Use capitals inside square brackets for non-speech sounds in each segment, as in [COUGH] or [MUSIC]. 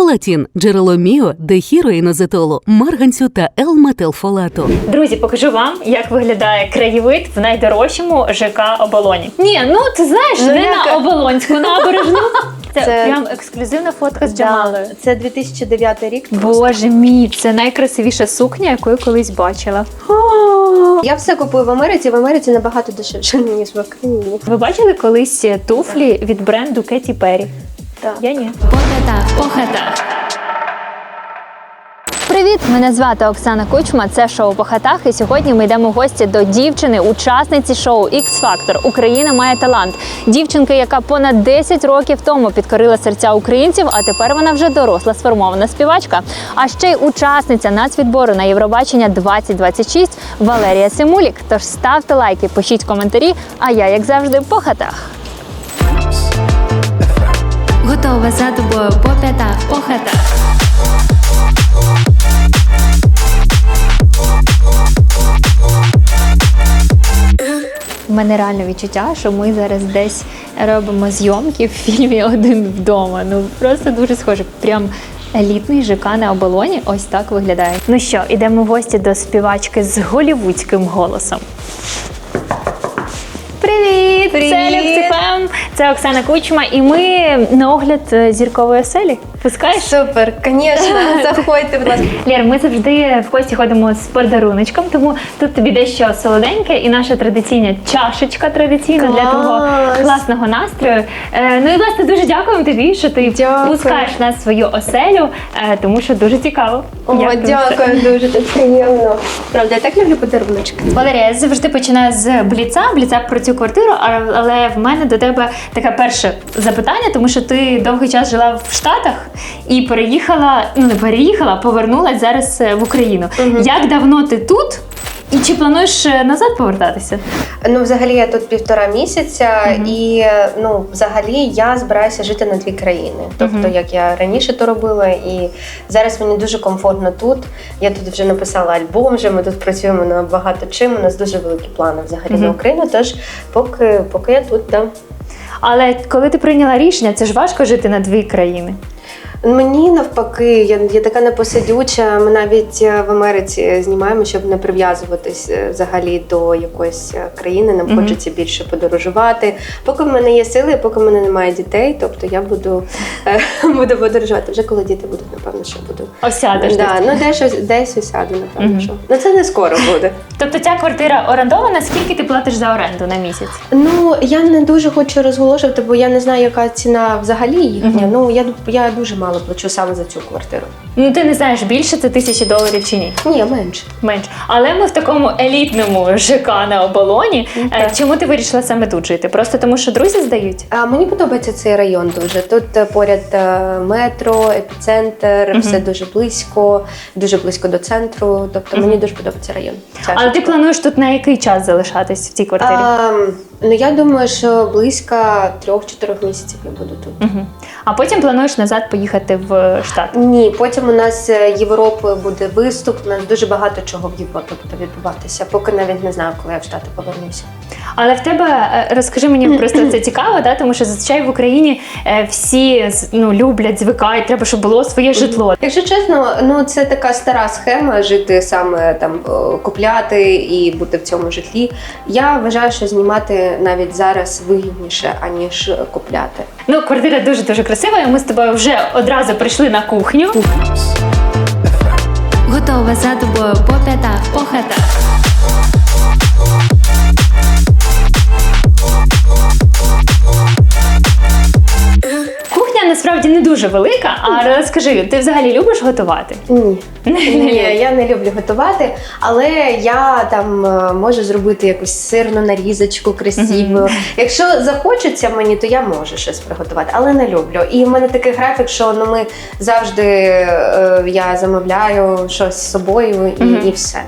Фолатін – джерело міо, дехіроїнозетолу, марганцю та Л-метилфолату. Друзі, покажу вам, як виглядає краєвид в найдорожчому ЖК оболоні. Ні, ну ти знаєш, Ну, не на оболонську набережну. [LAUGHS] Це, Це- прям ексклюзивна фотка з Джамалою. Да, це 2009 рік. Боже мій, це найкрасивіша сукня, яку я колись бачила. [GASPS] Я все купую в Америці. В Америці набагато дешевше, ніж в Україні. Ви бачили колись туфлі від бренду Кеті Перрі? Так. Я ні. По хатах, по хатах. Привіт! Мене звати Оксана Кучма. Це шоу по хатах. І сьогодні ми йдемо в гості до дівчини, учасниці шоу X Factor Україна має талант. Дівчинки, яка понад 10 років тому підкорила серця українців, а тепер вона вже доросла сформована співачка. А ще й учасниця нацвідбору на Євробачення 2026 Валерія Симулік. Тож ставте лайки, пишіть коментарі. А я, як завжди, по хатах. Готова за тобою по п'ятах, по хатах. У мене реальне відчуття, що ми зараз десь робимо зйомки в фільмі Один вдома. Ну просто дуже схоже. Прям елітний ЖК на оболоні. Ось так виглядає. Ну що, ідемо в гості до співачки з голівудським голосом. Привіт! Привіт! Це Люксифем, це Оксана Кучма, і ми на огляд е, зіркової оселі. Пускаєш? Супер, звісно, [LAUGHS] заходьте, будь ласка. Лєр, ми завжди в гості ходимо з подаруночком, тому тут тобі дещо солоденьке і наша традиційна чашечка традиційна для Клас! твого класного настрою. Е, ну і власне дуже дякуємо тобі, що ти Дякую. пускаєш нас в свою оселю, е, тому що дуже цікаво. О, Як це? дякую дуже, так приємно. Правда, я так люблю подаруночки. Валерія, я завжди починаю з бліца, бліца про цю квартиру, а- але в мене до тебе таке перше запитання, тому що ти довгий час жила в Штатах і переїхала, ну не переїхала, повернулася повернулась зараз е, в Україну. Як давно ти тут? І чи плануєш е, назад повертатися? Ну, взагалі, я тут півтора місяця, і ну, взагалі я збираюся жити на дві країни. Тобто, як я раніше то робила, і зараз мені дуже комфортно тут. Я тут вже написала альбом, вже ми тут працюємо на багато чим. У нас дуже великі плани взагалі на Україну. Тож, поки, поки я тут, да. Але коли ти прийняла рішення, це ж важко жити на дві країни. Мені навпаки, я, я така непосидюча. Ми навіть е, в Америці знімаємо, щоб не прив'язуватись е, взагалі до якоїсь е, країни. Нам хочеться більше подорожувати. Поки в мене є сили, поки в мене немає дітей, тобто я буду, [LAUGHS] буду подорожувати. Вже коли діти будуть, напевно, що буду. Осядеш. Да, десь. ну десь десь осяду, напевно, що. Ну це не скоро буде. Тобто ця квартира орендована, скільки ти платиш за оренду на місяць? Ну я не дуже хочу розголошувати, бо я не знаю, яка ціна взагалі їхня. Ну я я дуже мало плачу саме за цю квартиру. Ну ти не знаєш, більше це тисячі доларів чи ні? Ні, менше. Менш. Але ми в такому елітному ЖК на оболоні. Е, Чому ти вирішила саме тут жити? Просто тому, що друзі здають? А мені подобається цей район дуже. Тут е, поряд е, метро, епіцентр, все дуже близько, дуже близько до центру. Тобто мені дуже подобається район. Ця Але ти плануєш тут на який час залишатись в цій квартирі? А, ну я думаю, що близько трьох-чотирьох місяців я буду тут. Угу. А потім плануєш назад поїхати в штат. Ні, потім у нас е, Європою буде виступ. У нас дуже багато чого в Європі буде відбуватися. Поки навіть не знаю, коли я в Штати повернуся. Але в тебе е, розкажи мені [CLEARS THROAT] просто це цікаво, да? тому що зазвичай в Україні е, всі ну, люблять, звикають, треба, щоб було своє житло. Якщо чесно, ну це така стара схема жити саме там купляти і бути в цьому житлі. Я вважаю, що знімати навіть зараз вигідніше аніж купляти. Ну, квартира дуже дуже красива, і ми з тобою вже одразу прийшли на кухню. Готова за тобою по п'ятах, по хатах. Насправді не дуже велика, а розкажи, ти взагалі любиш готувати? Ні. [LAUGHS] Ні, я не люблю готувати, але я там е, можу зробити якусь сирну нарізочку красиву. Якщо захочеться мені, то я можу щось приготувати, але не люблю. І в мене такий графік, що ну ми завжди е, я замовляю щось з собою і, і все.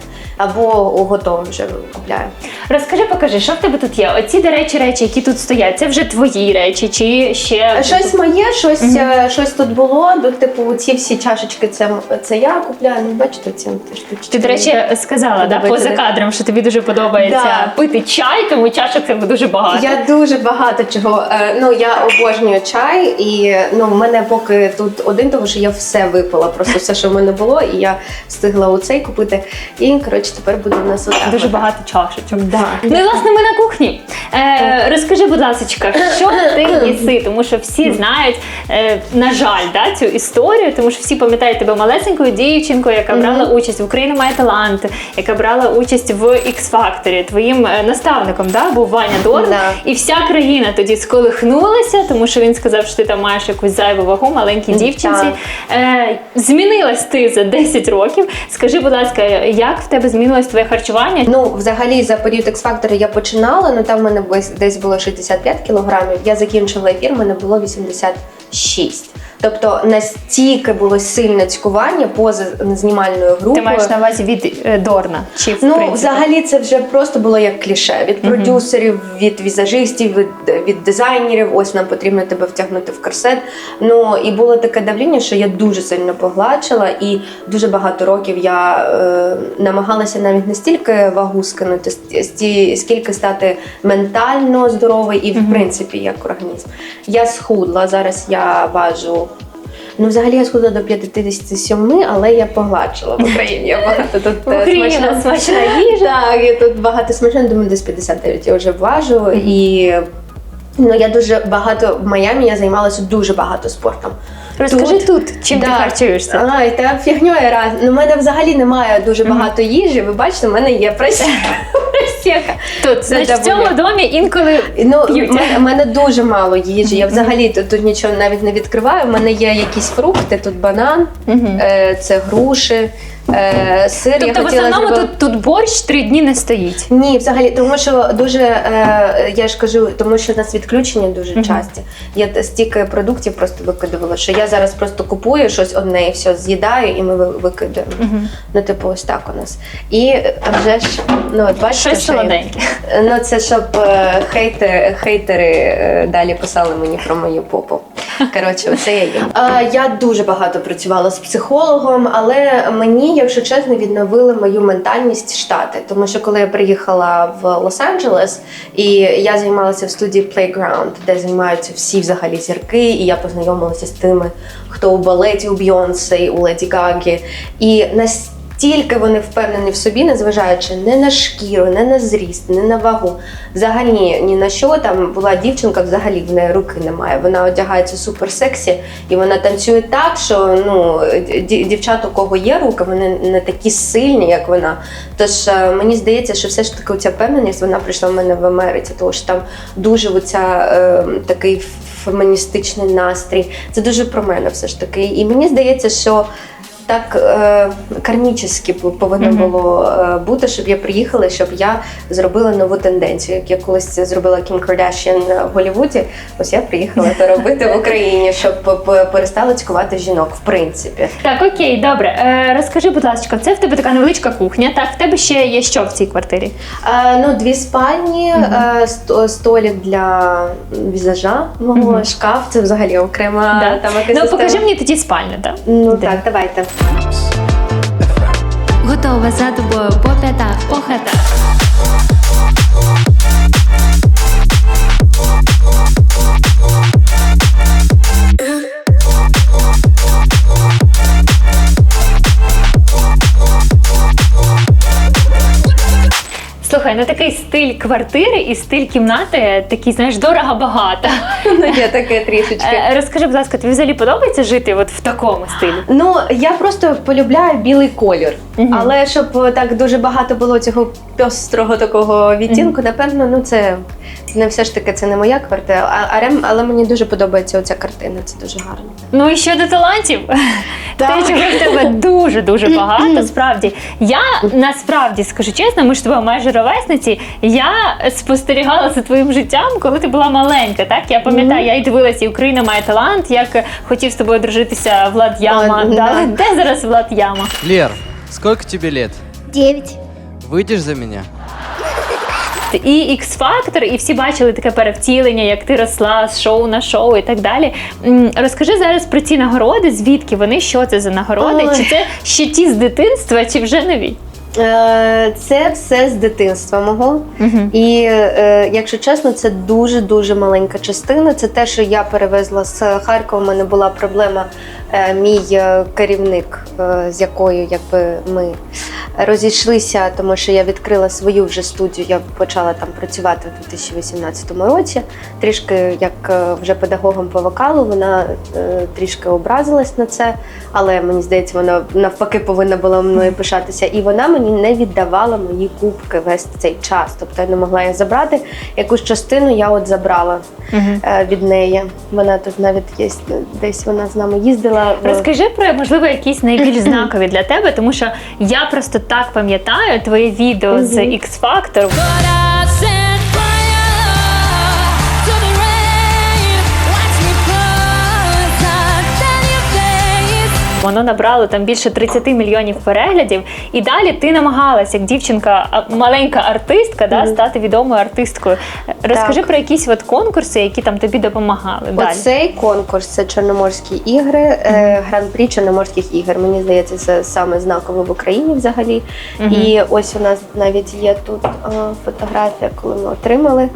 Або у вже купляю. Розкажи, покажи, що в тебе тут є? Оці, до речі, речі, які тут стоять, це вже твої речі, чи ще Щось моє, щось, е, щось тут було. Ну, типу, ці всі чашечки, це, це я купляю. Ну, бачите, ці штучки. Ти, до речі, сказала да, поза кадром, що тобі дуже подобається Да. пити чай, тому чашок тебе дуже багато. Я дуже багато чого. е, Ну я обожнюю чай, і ну в мене поки тут один, тому що я все випила, просто все, що в мене було, і я встигла оцей купити. І коротше, тепер буде в нас отак. Дуже багато чашечок. Да. Ну і власне ми на кухні. Е, розкажи, будь ласка, що [COUGHS] ти їси? Тому що всі знають, е, на жаль, да, цю історію, тому що всі пам'ятають тебе малесенькою дівчинкою, яка брала участь в Україна має талант, яка брала участь в X Factor. Твоїм е, наставником да, був Ваня Дорн. Да. І вся країна тоді сколихнулася, тому що він сказав, що ти там маєш якусь зайву вагу, маленькій дівчинці. Е, змінилась ти за 10 років. Скажи, будь ласка, як в тебе змінилось твоє харчування? Ну, взагалі, за період X-Factor я починала, ну там в мене десь- було 65 кілограмів. Я закінчила ефір, в мене було 86. Тобто настільки було сильне цькування поза знімальною групою. Ти маєш на увазі від е, Дорна? Чи в Ну, принципі? взагалі, це вже просто було як кліше від продюсерів, від візажистів, від, від дизайнерів. Ось нам потрібно тебе втягнути в корсет. Ну і було таке давління, що я дуже сильно погладшила, і дуже багато років я е, намагалася навіть не стільки вагу скинути, сті- скільки стати ментально здоровий і в принципі як організм. Я схудла зараз. Я важу. Ну, взагалі я схудла до 57, але я погладшила в Україні. Я багато тут смачна, смачного- смачна їжа. так, я тут багато смачна, думаю, десь 59 я вже важу. І ну, я дуже багато в Майамі я займалася дуже багато спортом. Розкажи тут, чим ти Да. харчуєшся. Ай, та фігньою раз. Ну, в мене взагалі немає дуже багато їжі. Ви бачите, в мене є просека. [LAUGHS] Тут, значить, в цьому домі інколи Ну, п'ють. в мене, дуже мало їжі. Я взагалі тут, тут нічого навіть не відкриваю. У мене є якісь фрукти, тут банан, е, це груші, е, сир. Тобто, я в основному зробити- тут, тут борщ три дні не стоїть. Ні, взагалі, тому що дуже е, я ж кажу, тому що у нас відключення дуже часті. Я стільки продуктів просто викидувала, що я зараз просто купую щось одне і все з'їдаю, і ми ви- викидаємо. Ну, типу, ось так у нас. І е, вже ж, ну от бачите, Щось що я- солоденьке. Ну, це щоб е, хейти, хейтери е, далі писали мені про мою попу. Коротше, це я. Е, я дуже багато працювала з психологом, але мені, якщо чесно, відновили мою ментальність штати. Тому що коли я приїхала в Лос-Анджелес, і я займалася в студії Playground, де займаються всі взагалі зірки, і я познайомилася з тими, хто у балеті у Бйонсе, у Леді Гагі. І настільки Тільки вони впевнені в собі, незважаючи не на шкіру, не на зріст, не на вагу. Взагалі ні на що там була дівчинка, взагалі в неї руки немає. Вона одягається супер сексі і вона танцює так, що ну дівчат, у кого є руки, вони не такі сильні, як вона. Тож е, мені здається, що все ж таки ця впевненість вона прийшла в мене в Америці, тому що там дуже оця, е, такий феміністичний настрій. Це дуже про мене все ж таки. І мені здається, що так е, кармічески пов- повинно було е, бути, щоб я приїхала, щоб я зробила нову тенденцію. Як я колись зробила Кім Кардашіан в Голлівуді, ось я приїхала [LAUGHS] це робити в Україні, щоб перестали цькувати жінок, в принципі. Так, окей, добре. Е, розкажи, будь ласка, це в тебе така невеличка кухня. Так, в тебе ще є що в цій квартирі? Е, ну, дві спальні, е, сто- столик для візажа мого шкаф. Це взагалі окрема Да. там Ну, покажи мені тоді спальню, так? Ну Де? так, давайте. Готова за тобою по п'ятах, по хатах. Слухай, ну такий стиль квартири і стиль кімнати, такий, знаєш, дорого-багато. Ну, є таке трішечки. Е, Розкажи, будь ласка, тобі взагалі подобається жити от в такому стилі? Ну, я просто полюбляю білий колір. Але щоб е, так дуже багато було цього пестрого такого відтінку, напевно, ну це не все ж таки це не моя квартира. А, рем- але мені дуже подобається оця картина. Це дуже гарно. Ну і щодо талантів, [LAUGHS] Так. те, чого в тебе дуже дуже багато. Справді, я насправді скажу чесно, ми ж тобою майже ровесниці. Я спостерігала за твоїм життям, коли ти була маленька. Так я пам'ятаю, я й дивилася, і Україна має талант. Як хотів з тобою дружитися Влад Яма. О, да? да. Де зараз Влад Яма? Лер, сколько тебе лет? Девять. Выйдешь за меня? І X-Factor, і всі бачили таке перевтілення, як ти росла з шоу на шоу і так далі. М, Розкажи зараз про ці нагороди, звідки вони, що це за нагороди? Ой. Чи це ще ті з дитинства, чи вже нові? Е, Це все з дитинства мого. І е, якщо чесно, це дуже дуже маленька частина. Це те, що я перевезла з Харкова. У мене була проблема. Е, Мій керівник, з якою якби ми розійшлися, тому що я відкрила свою вже студію. Я почала там працювати у 2018 році. Трішки як вже педагогом по вокалу, вона трішки образилась на це, але мені здається, вона навпаки повинна була мною пишатися. І вона мені не віддавала мої кубки весь цей час. Тобто я не могла їх забрати. Якусь частину я от забрала е, від неї. Вона тут навіть є десь вона з нами їздила. Розкажи про можливо якісь найбільш [CLEARS THROAT] знакові для тебе, тому що я просто так пам'ятаю твоє відео з X-Factor. Воно набрало там більше 30 мільйонів переглядів. І далі ти намагалась, як дівчинка, маленька артистка, да, стати відомою артисткою. Розкажи Так. про якісь от конкурси, які там тобі допомагали. Далі. Оцей конкурс це Чорноморські ігри, е, гран-прі Чорноморських ігор. Мені здається, це саме знакове в Україні взагалі. І ось у нас навіть є тут е, фотографія, коли ми отримали.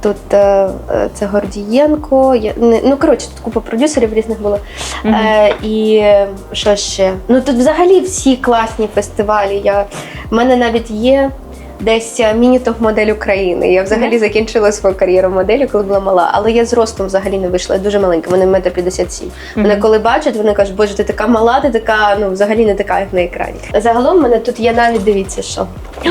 Тут е, е, це Гордієнко. Я, ну, коротше, тут купа продюсерів різних було. Е, і е, що ще? Ну тут взагалі всі класні фестивалі. Я, в мене навіть є десь е, міні-топ-модель України. Я взагалі закінчила свою кар'єру моделі, коли була мала. Але я з ростом взагалі не вийшла. Я дуже маленька, мене метр 57. Мене коли бачать, вони кажуть, боже, ти така мала, ти така, ну взагалі не така, як на екрані. Загалом в мене тут є навіть дивіться, що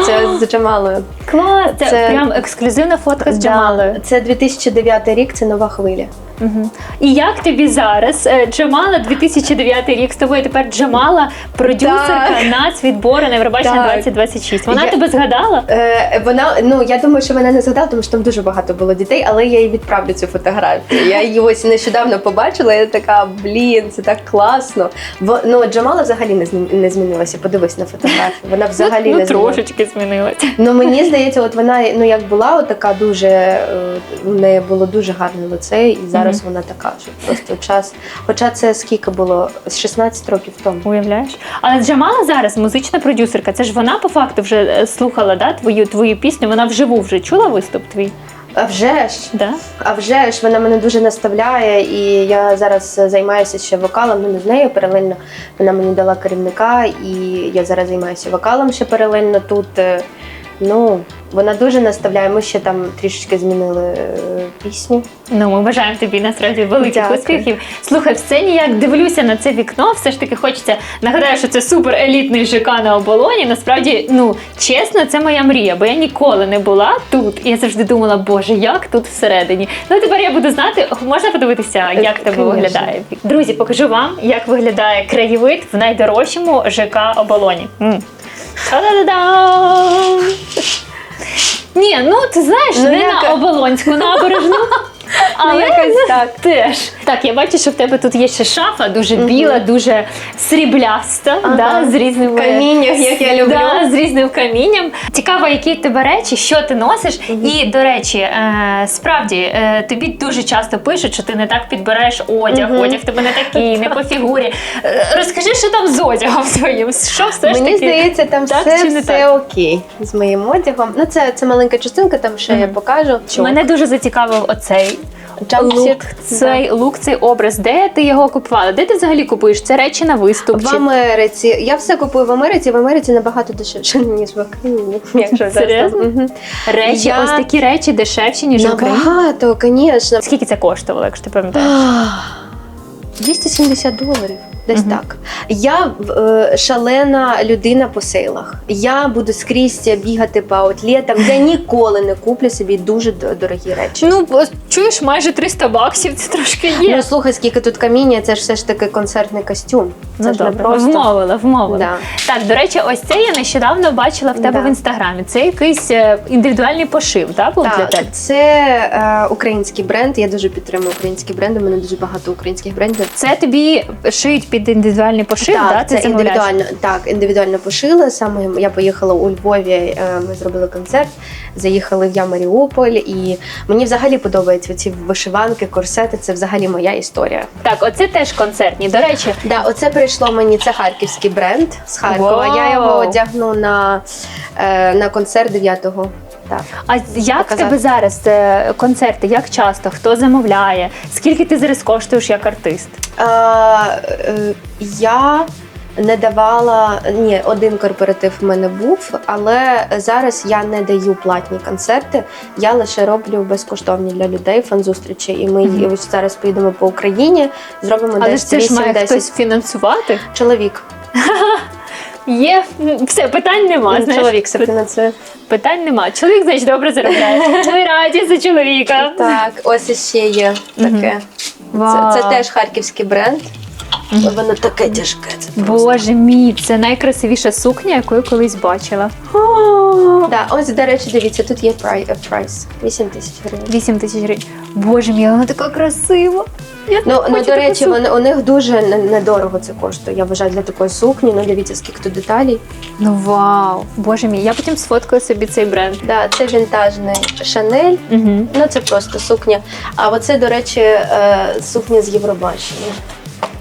це з Джамалою. Клас! Це, Це- прям ексклюзивна фотка з Джамалою. Да, Це 2009 рік, це нова хвиля. Мгм. І як тобі зараз? Е, Джамала 2009 рік з тобою тепер Джамала, продюсерка Так. нацвідбору на Євробачення 2026. Вона Я- тебе згадала? Е, вона, ну я думаю, що вона не згадала, тому що там дуже багато було дітей, але я їй відправлю цю фотографію. Я її ось нещодавно побачила, і я така, блін, це так класно. Бо ну Джамала взагалі не не змінилася. Подивись на фотографію. Вона взагалі ну, не змінилася. трошечки змінилася. Ну мені здається, от вона ну як була, от така дуже е, у неї було дуже гарне лице, і зараз вона така, що просто час. Хоча це скільки було з 16 років тому. Уявляєш? Але Джамала зараз музична продюсерка. Це ж вона по факту вже е, слухала да, твою, твою пісню. Вона вживу вже чула виступ твій? А вже ж. Да? А вже ж вона мене дуже наставляє, і я зараз займаюся ще вокалом. Ну не з нею паралельно. Вона мені дала керівника, і я зараз займаюся вокалом ще паралельно тут. Е, Ну, вона дуже наставляє. Ми ще там трішечки змінили е, пісню. Ну, ми бажаємо тобі насправді великих Дякую. успіхів. Слухай, в сцені як дивлюся на це вікно, все ж таки хочеться. Нагадаю, що це супер елітний ЖК на оболоні. Насправді, ну чесно, це моя мрія, бо я ніколи не була тут. І я завжди думала, боже, як тут всередині. Ну тепер я буду знати, можна подивитися, як тебе Конечно. виглядає. Друзі, покажу вам, як виглядає краєвид в найдорожчому ЖК оболоні. Та-да-да-дам! Ні, ну ти знаєш, Ну, не на оболонську набережну. [LAUGHS] Але якось так. теж. Так, я бачу, що в тебе тут є ще шафа, дуже біла, дуже срібляста, да, з різними Каміннях, як я люблю. Да, з різним камінням. Цікаво, які в тебе речі, що ти носиш. І до речі, е, справді е, тобі дуже часто пишуть, що ти не так підбираєш одяг, одяг тебе не такий, не по фігурі. Е, Розкажи, що там з одягом своїм? Що все ж Мені здається, там так все, чи не все так? окей з моїм одягом. Ну, це, це маленька частинка, там ще я покажу. Мене дуже зацікавив оцей Лук, цей лук, цей образ. Де ти його купувала? Де ти взагалі купуєш? Це речі на виступ? В чи- Америці. Я все купую в Америці. В Америці набагато дешевше, [LAUGHS] ніж в Україні. Якщо зараз Серйозно? Мгм. Речі, Я- ось такі речі дешевші, ніж в Україні. Набагато, звісно. Скільки це коштувало, якщо ти пам'ятаєш? [GASPS] 270 доларів. Десь так. Я е, шалена людина по сейлах. Я буду скрізь бігати по аутлетам. Я ніколи не куплю собі дуже дорогі речі. Ну, чуєш, майже 300 баксів, це трошки є. Ну слухай, скільки тут каміння, це ж все ж таки концертний костюм. Це Ну, ж не добре, просто. вмовила, вмовила. Да. Так, до речі, ось це я нещодавно бачила в тебе Да. в інстаграмі. Це якийсь е, індивідуальний пошив, так, був для тебе? це е, український бренд. Я дуже підтримую українські бренди. У мене дуже багато українських брендів. Це тобі шиють під індивідуальний пошив, так, да? Це замовляєш? індивідуально, так, індивідуально пошили. Саме я поїхала у Львові, е, ми зробили концерт, заїхали в я Маріуполь, і мені взагалі подобаються ці вишиванки, корсети. Це взагалі моя історія. Так, оце теж концертні. До речі, Да, оце прийшло мені. Це харківський бренд з Харкова. Вау! Я його одягну на, е, на концерт 9-го. Так. а як в Показати. тебе зараз е, концерти? Як часто? Хто замовляє? Скільки ти зараз коштуєш як артист? Е, е, я не давала ні, один корпоратив в мене був, але зараз я не даю платні концерти. Я лише роблю безкоштовні для людей фан-зустрічі. І ми Мгм. ось зараз поїдемо по Україні, зробимо Але десь ж це ж має 8-10 хтось фінансувати. чоловік. [LAUGHS] Є все, питань нема. знаєш. Чоловік це фінансує. Питань нема. Чоловік, значить, добре заробляє. [LAUGHS] Ми раді за чоловіка. Так, ось іще є таке. Вау. Це, це теж харківський бренд. Воно таке тяжке. Це просто. Боже мій, це найкрасивіша сукня, яку я колись бачила. Да, ось, до речі, дивіться, тут є прай- е, прайс. 8 тисяч гривень. 8 тисяч гривень. Боже мій, вона така красива. Я Ну, ну до речі, вони, у них дуже недорого це коштує. Я вважаю для такої сукні. Ну дивіться, скільки тут деталей. Ну вау, боже мій, я потім сфоткаю собі цей бренд. Да, це вінтажний Шанель. Угу. Ну це просто сукня. А оце, до речі, е, сукня з Євробачення.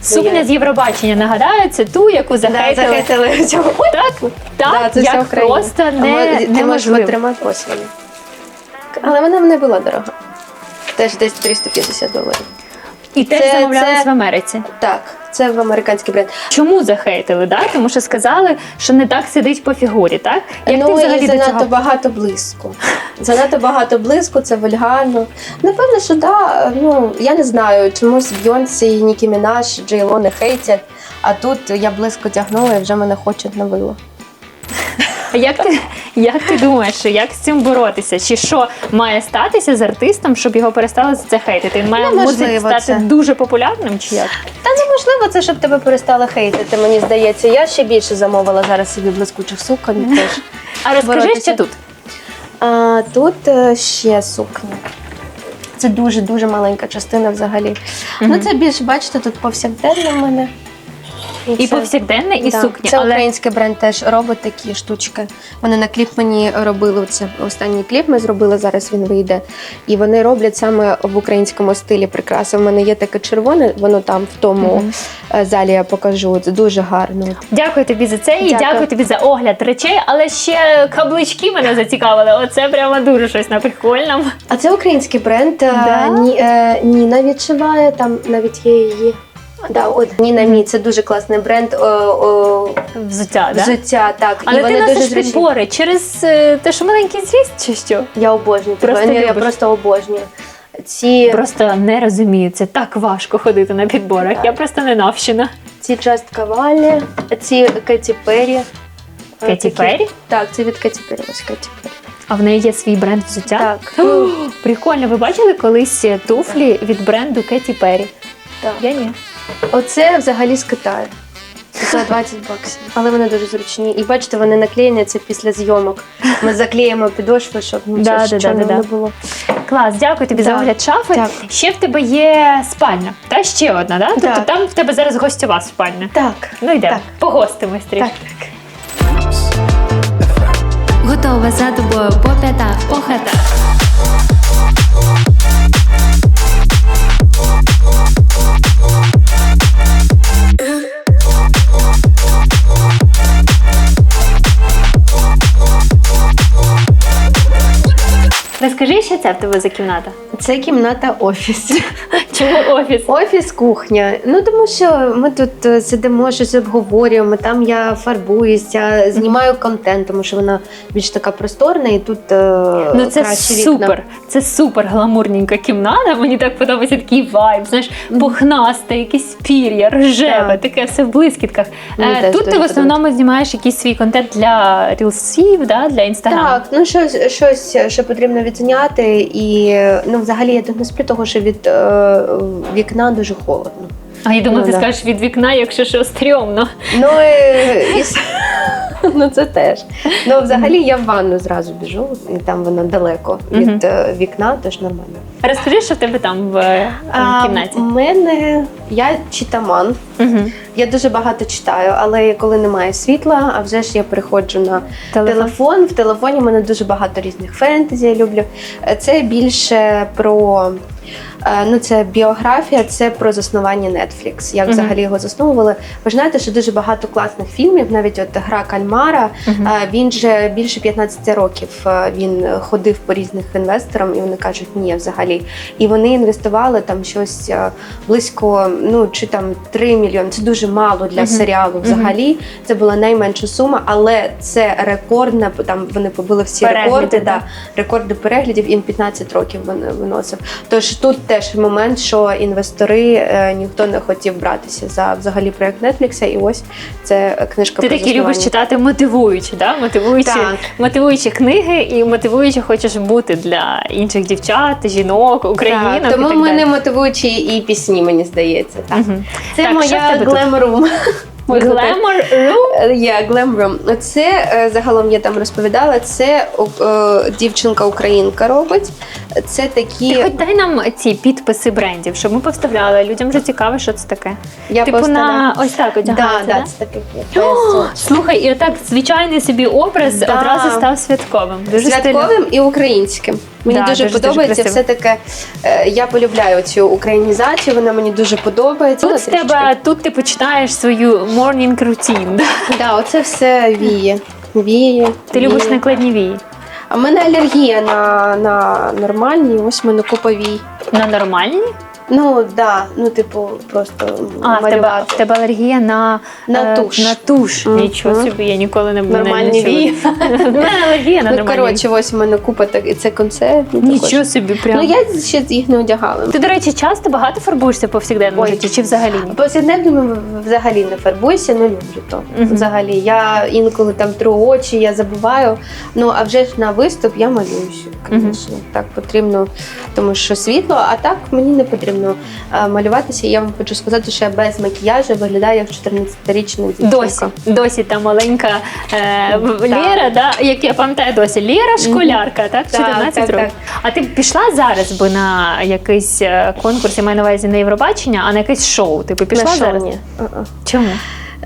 Сукня я- з Євробачення нагадаю, це ту, яку захейтили. захетили цього. Так, так, Да, це як просто не, Ти неможливо. потримати ось вона. Але вона не була дорога. Теж десь 350 доларів. І теж Це- замовлялись це- в Америці. Так, це в американський бренд. Чому захейтили? Да? Тому що сказали, що не так сидить по фігурі, так? Як ну ти взагалі і до занадто цього? багато близько. Занадто багато близько, це вульгарно. Напевно, що да, ну я не знаю, чомусь Бьонсі, Нікі Мінаш, Джей Ло не хейтять. А тут я близько тягнула і вже мене хочуть на вило. А Як ти, як ти думаєш, як з цим боротися? Чи що має статися з артистом, щоб його перестали за це хейтити? Він має Ну, мусить можливо, стати це. дуже популярним чи як? Та неможливо це, щоб тебе перестали хейтити, мені здається. Я ще більше замовила зараз собі блискучих суконь [LAUGHS] теж. А розкажи Боротися. ще тут. А, тут е, ще сукня. Це дуже-дуже маленька частина взагалі. Ну, це більше, бачите, тут повсякденно в мене. І це- повсякденне, і Да, сукні. Це але український бренд теж робить такі штучки. Вони на кліп мені робили це. Останній кліп ми зробили, зараз він вийде. І вони роблять саме в українському стилі прикраси. У мене є таке червоне, воно там в тому е, залі я покажу. Це дуже гарно. дякую тобі за це і Дякую. дякую тобі за огляд речей, але ще каблучки мене зацікавили. Оце прямо дуже щось на прикольному. А це український бренд. е, Да? Ні, е, Ніна відшиває, там навіть є її. Да, от Ніна Мі, це дуже класний бренд. О, о, Взуття, да? взуття, так. Але і ти вони дуже носиш зручні. підбори через е, те, що маленький зріст, чи що? Я обожнюю. Просто Просто я любиш. просто обожнюю. Ці, Просто не розумію, це так важко ходити на підборах. Я просто не навчена. ці Just Cavalli, ці Кеті Перрі. Кеті Такі- Перрі? Так, це від Кеті Перрі. Ось Кеті Перрі. А в неї є свій бренд взуття? Так. О, [GASPS] прикольно. Ви бачили колись туфлі від бренду Кеті Перрі? Так. Я ні. Оце взагалі з Китаю. За 20 баксів. Але вони дуже зручні. І бачите, вони наклеєні це після зйомок. Ми заклеїмо підошви, щоб нічого да, да, да, да, да. не було. Клас, дякую тобі за Так. огляд шафи. Дякую. Ще в тебе є спальня. Та ще одна, да? Тобто Так. там в тебе зараз гостьова спальня. Так. Ну йдемо, Так. погостимось трішки. Так. Готова за тобою по п'ятах, по хатах. Uh. Розкажи, що це в тебе за кімната? Це кімната офіс. [LAUGHS] Чому офіс? Офіс, кухня. Ну тому що ми тут е, сидимо, щось обговорюємо. Там я фарбуюся, знімаю контент, тому що вона більш така просторна, і тут е, Ну це кращі супер. вікна. Це супер гламурненька кімната. Мені так подобається такий вайб. Знаєш, пухнасте, якісь пір'я, рожеве, Так. таке все в блискітках. Мені Е, Тут ти в основному знімаєш якийсь свій контент для рілсів, да, для інстаграму. Так, ну щось, щось, що потрібно відзняти, і ну взагалі я не сплю, того що від е, вікна дуже холодно. А я думала, Ну, ти да. скажеш від вікна, якщо що стрьомно. Ну і, [LAUGHS] і... Ну це теж. Ну взагалі я в ванну зразу біжу, і там воно далеко від Мгм. е, вікна, тож нормально. Розкажи, що в тебе там в е, А, кімнаті. У мене я читаман. Угу. Я дуже багато читаю, але коли немає світла, а вже ж я переходжу на Телефон. телефон. В телефоні в мене дуже багато різних фентезі. Я люблю. Е, Це більше про. Е, Ну, це біографія, це про заснування Netflix. Як взагалі його засновували. Ви ж знаєте, що дуже багато класних фільмів, навіть от гра Кальмара. Е, Він же більше 15 років е, він ходив по різних інвесторам, і вони кажуть, ні, взагалі. І вони інвестували там щось близько, ну чи там 3 мільйони. Це дуже мало для серіалу. Взагалі це була найменша сума, але це рекордна. Там вони побили всі Переглядів, рекорди. да. Рекорди переглядів. Він 15 років вин- виносив. Тож тут теж момент, що інвестори е, ніхто не хотів братися за взагалі проект Netflix, і ось це книжка Ти такі любиш читати мотивуючі, да? мотивуючі, Так. мотивуючі книги і мотивуючи хочеш бути для інших дівчат, жінок, українок. Так, тому і так мене далі. мотивуючі і пісні, мені здається. Так. Мгм. Це Так, моя глем-рум. Glamour Room? Я Glam Це загалом я там розповідала. Це е, дівчинка українка робить. Це такі. Ти хоч дай нам ці підписи брендів, щоб ми поставляли. Людям вже цікаво, що це таке. Я типу поставляю. на ось так одягається, да, да? це таке. Слухай, і отак звичайний собі образ Да. одразу став святковим. Дуже стильно. святковим і українським. Мені Да, дуже дуже-дуже подобається. Дуже Все таке. Я полюбляю цю українізацію. Вона мені дуже подобається. Тут тебе тут ти починаєш свою morning routine. да? Да, оце все віє. Віє. Ти любиш накладні вії. А в мене алергія на, на нормальні. Ось в мене купа вій. На нормальні? Ну да, ну типу, просто А, в тебе, малювати. в тебе алергія на, На е, туш. На туш. Мгм. Нічого собі, я ніколи не Нормальні не, не вії. Мене алергія на Ну, нормальні коротше, ось у мене купа так, і це концерт. ну, вії. також. Нічого собі, прям. Ну я ще їх не одягала. Ти, до речі, часто багато фарбуєшся в повсякденному Ой. житті чи взагалі ні? Повсякденному взагалі не фарбуюся, не люблю то. Мгм. Взагалі, я інколи там тру очі, я забуваю. Ну а вже ж на виступ я малююся, звісно. Так потрібно, тому що світло, а так мені не потрібно е, малюватися. Я вам хочу сказати, що я без макіяжу виглядаю як 14-річна дівчинка. Досі, досі та маленька е, Так. Лєра, да, як я пам'ятаю, досі Лєра школярка, так? Так, 14 так, років. так. А ти б пішла зараз би на якийсь е, конкурс, я маю на увазі не Євробачення, а на якесь шоу. Ти б пішла На шоу зараз? ні. Чому?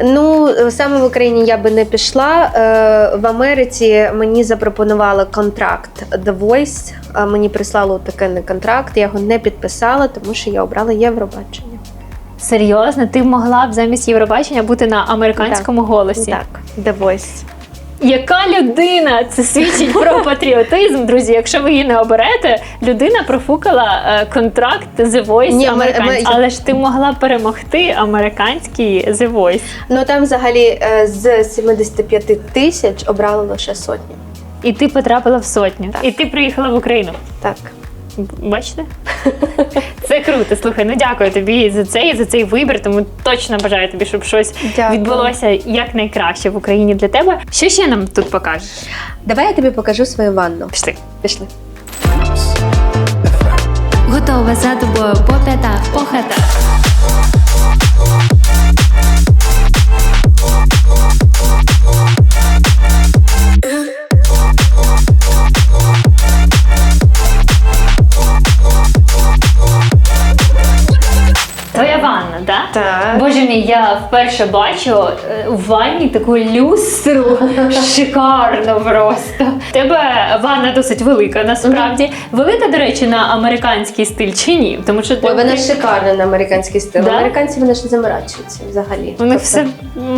Ну, саме в Україні я би не пішла. Е, В Америці мені запропонували контракт The Voice. Мені прислали такий не контракт. Я його не підписала, тому що я обрала Євробачення. Серйозно, ти могла б замість Євробачення бути на американському голосі. Так, The Voice. Яка людина? Це свідчить про [LAUGHS] патріотизм, друзі. Якщо ви її не оберете, людина профукала е, контракт The Voice Ні, ми- американський. ми- Але ж ти могла перемогти американський The Voice. Ну там взагалі е, з 75 тисяч обрали лише сотні. І ти потрапила в сотню. Так. І ти приїхала в Україну. Так. Бачите? [LAUGHS] Це круто. Слухай, ну дякую тобі за це і за цей вибір. Тому точно бажаю тобі, щоб щось Дякую. відбулося якнайкраще в Україні для тебе. Що ще нам тут покажеш? Давай я тобі покажу свою ванну. Пішли. Пішли. Готова за тобою по п'ятах, по хатах. Ванна, так? Так. Боже мій, я вперше бачу е, у ванні таку люстру [LAUGHS] шикарно просто. В тебе ванна досить велика, насправді. Велика, до речі, на американський стиль чи ні? Тому що Ой, вона шикарна на американський стиль. Да? Американці вони ж не заморачуються взагалі. У них Тобто- все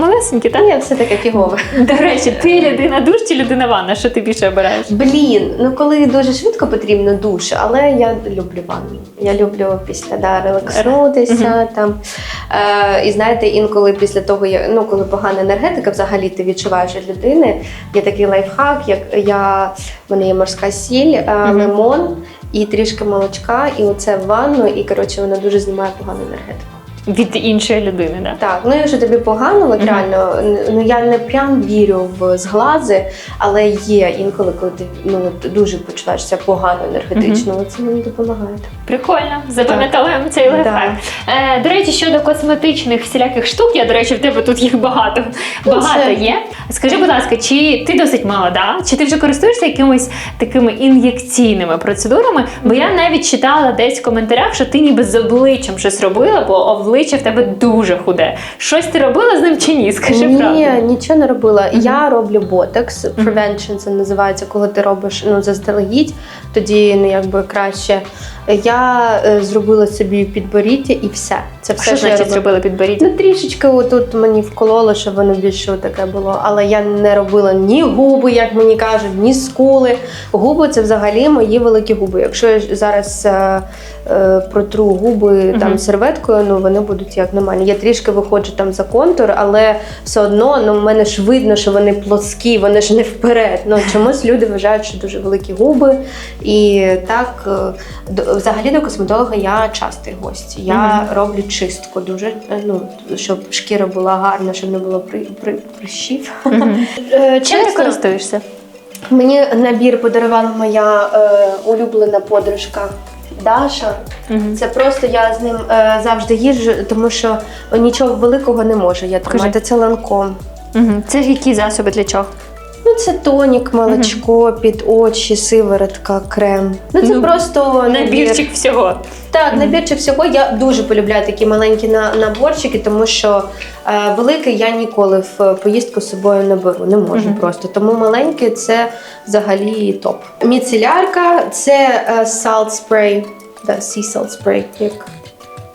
малесеньке, так? Ні, все таке фігове. [LAUGHS] До речі, ти людина душ чи людина ванна? Що ти більше обираєш? Блін, ну коли дуже швидко потрібно душ, але я люблю ванну. Я люблю після да, релакснутися там. Е, і знаєте, інколи після того, я- ну коли погана енергетика, взагалі ти відчуваєш від людини. Є такий лайфхак, як я в мене є морська сіль, е, лимон і трішки молочка, і оце в ванну, і коротше вона дуже знімає погану енергетику. Від іншої людини. Да? Так, ну якщо тобі погано, от реально, ну я не прям вірю в зглази, але є інколи, коли ти ну от дуже почуваєшся погано енергетично, це мені допомагає. Прикольно, запам'ятовуємо цей лайфхак. Е, до речі, щодо косметичних всіляких штук, я, до речі, в тебе тут їх багато. Багато це- є. Скажи, будь ласка, чи ти досить молода, чи ти вже користуєшся якимись такими ін'єкційними процедурами? Бо я навіть читала десь в коментарях, що ти ніби з обличчям щось робила, бо обличчя в тебе дуже худе. Щось ти робила з ним чи ні? Скажи Ні, правду. нічого не робила. Я роблю ботекс, prevention це називається, коли ти робиш ну заздалегідь, тоді ну якби краще. Я е, зробила собі підборіддя і все. Це все Що що значить робила. зробила підборіддя? Ну, трішечки отут мені вкололо, щоб воно більше таке було. Але я не робила ні губи, як мені кажуть, ні скули. Губи це взагалі мої великі губи. Якщо я зараз е, е, протру губи там серветкою, ну вони будуть як нормальні. Я трішки виходжу там за контур, але все одно ну, в мене ж видно, що вони плоскі, вони ж не вперед. Ну чомусь люди вважають, що дуже великі губи. І так, е, взагалі до косметолога я частий гость. Я роблю чистку дуже, е, ну, щоб шкіра була гарна, щоб не було при, при, прищів. [LAUGHS] Е, Чим ти користуєшся? Мені набір подарувала моя е, улюблена подружка. Даша, це просто я з ним е, завжди їжджу, тому що нічого великого не можу я тримати. Це ланком. Угу. Це які засоби для чого? Це тонік, молочко, під очі, сиворотка, крем. Ну це Ну, просто набір. Набірчик всього. Так, набірчик всього. Я дуже полюбляю такі маленькі на- наборчики, тому що е, великий я ніколи в поїздку з собою не беру, не можу просто. Тому маленький це взагалі топ. Міцелярка це е, salt spray, да, sea salt spray, як,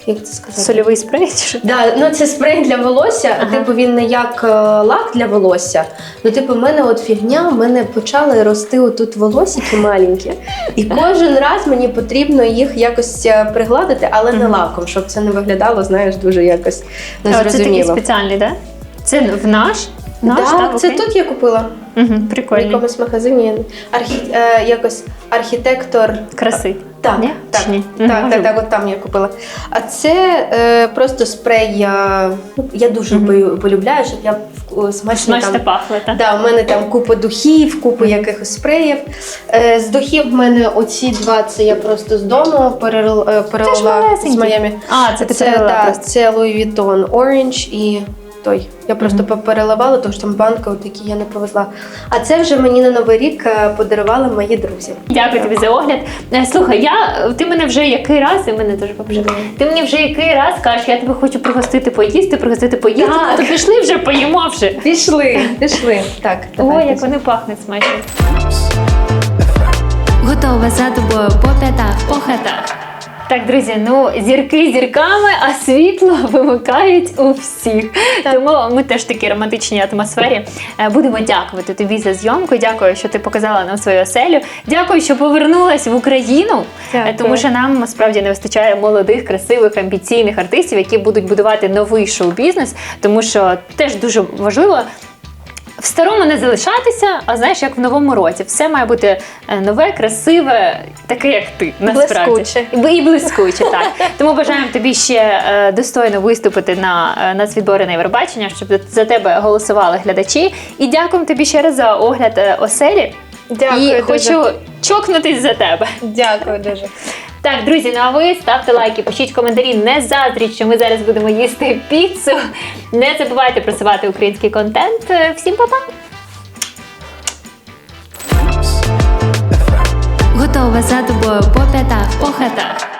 як це сказати? Сольовий спрей? чи? Да, ну це спрей для волосся. Ага. Типу він не як е, лак для волосся. Ну, типу, в мене от фігня, в мене почали рости отут волосики маленькі. І кожен раз мені потрібно їх якось е, пригладити, але не лаком, щоб це не виглядало, знаєш, дуже якось А, Це такий спеціальний, так? Це в наш? Наш, Да, так, це окей. тут я купила Угу, в якомусь магазині. Архі... Е, якось архітектор. Краси. Так, Ні? так, Чи ні? так, Мгм, так, так, от там я купила. А це е, просто спрей. Я, я дуже бою- полюбляю, щоб я смачно Смачно там. пахло, так? Да, у мене там купа духів, купа якихось спреїв. Е, з духів в мене оці два це я просто з дому перерил, е, перелила з малесенькі. Майами. А, це ти це, перелила да, просто. це Louis Vuitton Orange і той. Я просто переливала, тому що там банка, от які я не повезла. А це вже мені на Новий рік е, подарували мої друзі. Дякую тобі за огляд. Е, Слухай, я ти мене вже який раз, і мене дуже побажали. Ти мені вже який раз кажеш, я тебе хочу пригостити поїсти, пригостити поїсти. Так. То пішли вже поїмо вже. Пішли, пішли. Так, Ой, як вони пахнуть смачно. Готова за тобою по п'ятах, по хатах. Так, друзі, ну зірки зірками, а світло вимикають у всіх. Тому ми теж в такій романтичній атмосфері е, будемо дякувати тобі за зйомку. Дякую, що ти показала нам свою оселю. Дякую, що повернулась в Україну, е, Дякую. тому що нам справді не вистачає молодих, красивих, амбіційних артистів, які будуть будувати новий шоу-бізнес, тому що теж дуже важливо. В старому не залишатися, а знаєш, як в новому році. Все має бути е, нове, красиве, таке, як ти. Насправді. Блискуче. І блискуче, так. Тому бажаємо тобі ще е, достойно виступити на е, нацвідбори на Євробачення, щоб за тебе голосували глядачі. І дякуємо тобі ще раз за огляд оселі. Дякую І дуже. хочу чокнутись за тебе. Дякую дуже. Так, друзі, ну а ви ставте лайки, пишіть коментарі, не заздріть, що ми зараз будемо їсти піцу. Не забувайте просувати український контент. Всім па-па! Готова за тобою по п'ятах, по хатах.